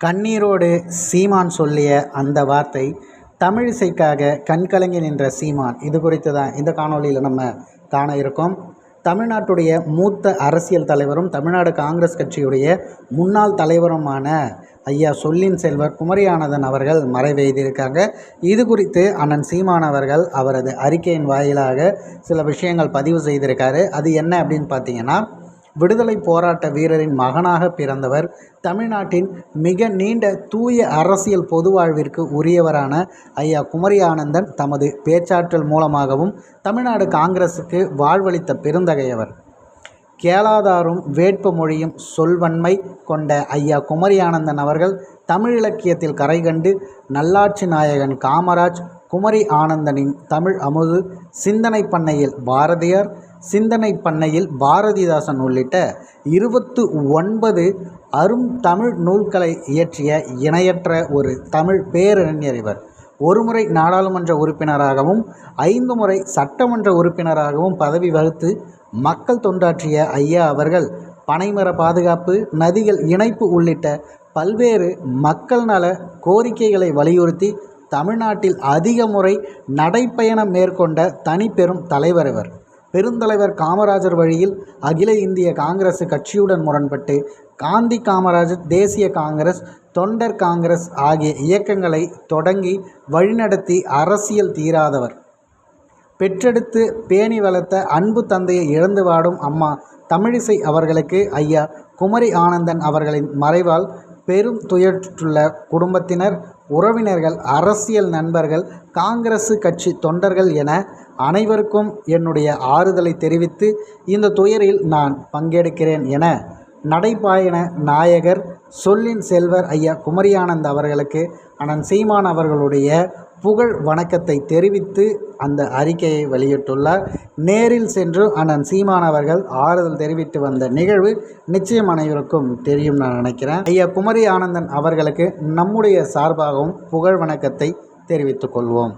கண்ணீரோடு சீமான் சொல்லிய அந்த வார்த்தை தமிழிசைக்காக கண்கலங்கி நின்ற சீமான். இது குறித்து தான் இந்த காணொளியில் நம்ம காண இருக்கோம். தமிழ்நாட்டுடைய மூத்த அரசியல் தலைவரும் தமிழ்நாடு காங்கிரஸ் கட்சியுடைய முன்னாள் தலைவருமான ஐயா சொல்லின் செல்வர் குமரியானந்தன் அவர்கள் மறைவெய்திருக்காங்க இது குறித்து அண்ணன் சீமான் அவர்கள் அவரது அறிக்கையின் வாயிலாக சில விஷயங்கள் பதிவு செய்திருக்காரு. அது என்ன அப்படின்னு பார்த்தீங்கன்னா விடுதலை போராட்ட வீரரின் மகனாக பிறந்தவர் தமிழ்நாட்டின் மிக நீண்ட தூய அரசியல் பொது வாழ்விற்கு உரியவரான ஐயா குமரி ஆனந்தன் தமது பேச்சாற்றல் மூலமாகவும் தமிழ்நாடு காங்கிரசுக்கு வாழ்வளித்த பெருந்தகையவர். கேளாதாரும் வேட்பு மொழியும் சொல்வன்மை கொண்ட ஐயா குமரி ஆனந்தன் அவர்கள் தமிழ் இலக்கியத்தில் கரை கண்டு நல்லாட்சி நாயகன் காமராஜ் குமரி ஆனந்தனின் தமிழ் அமுது சிந்தனை பண்ணையில் பாரதியார் சிந்தனை பண்ணையில் பாரதிதாசன் உள்ளிட்ட இருபத்து ஒன்பது அரும் தமிழ் நூல்களை இயற்றிய இணையற்ற ஒரு தமிழ் பேரறிஞர் இவர். ஒருமுறை நாடாளுமன்ற உறுப்பினராகவும் ஐந்து முறை சட்டமன்ற உறுப்பினராகவும் பதவி வகுத்து மக்கள் தொண்டாற்றிய ஐயா அவர்கள் பனைமர பாதுகாப்பு நதிகள் இணைப்பு உள்ளிட்ட பல்வேறு மக்கள் நல கோரிக்கைகளை வலியுறுத்தி தமிழ்நாட்டில் அதிக முறை நடைப்பயணம் மேற்கொண்ட தனிப்பெரும் தலைவர் இவர். பெருந்தலைவர் காமராஜர் வழியில் அகில இந்திய காங்கிரஸ் கட்சியுடன் முரண்பட்டு காந்தி காமராஜர் தேசிய காங்கிரஸ் தொண்டர் காங்கிரஸ் ஆகிய இயக்கங்களை தொடங்கி வழிநடத்தி அரசியல் தீராதவர். பெற்றெடுத்து பேணி வளர்த்த அன்பு தந்தையை இழந்து வாடும் அம்மா தமிழிசை அவர்களுக்கு ஐயா குமரி ஆனந்தன் அவர்களின் மறைவால் பெரும் துயற்றுள்ள குடும்பத்தினர் உறவினர்கள் அரசியல் நண்பர்கள் காங்கிரஸ் கட்சி தொண்டர்கள் என அனைவருக்கும் என்னுடைய ஆறுதலை தெரிவித்து இந்த துயரில் நான் பங்கெடுக்கிறேன் என நடைபாயண நாயகர் சொல்லின் செல்வர் ஐயா குமரியானந்த் அவர்களுக்கு அண்ணன் சீமான் அவர்களுடைய புகழ் வணக்கத்தை தெரிவித்து அந்த அறிக்கையை வெளியிட்டுள்ளார். நேரில் சென்று அண்ணன் சீமான் அவர்கள் ஆறுதல் தெரிவித்து வந்த நிகழ்வு நிச்சயம் அனைவருக்கும் தெரியும் நான் நினைக்கிறேன். ஐயா குமரி ஆனந்தன் அவர்களுக்கு நம்முடைய சார்பாகவும் புகழ் வணக்கத்தை தெரிவித்துக் கொள்வோம்.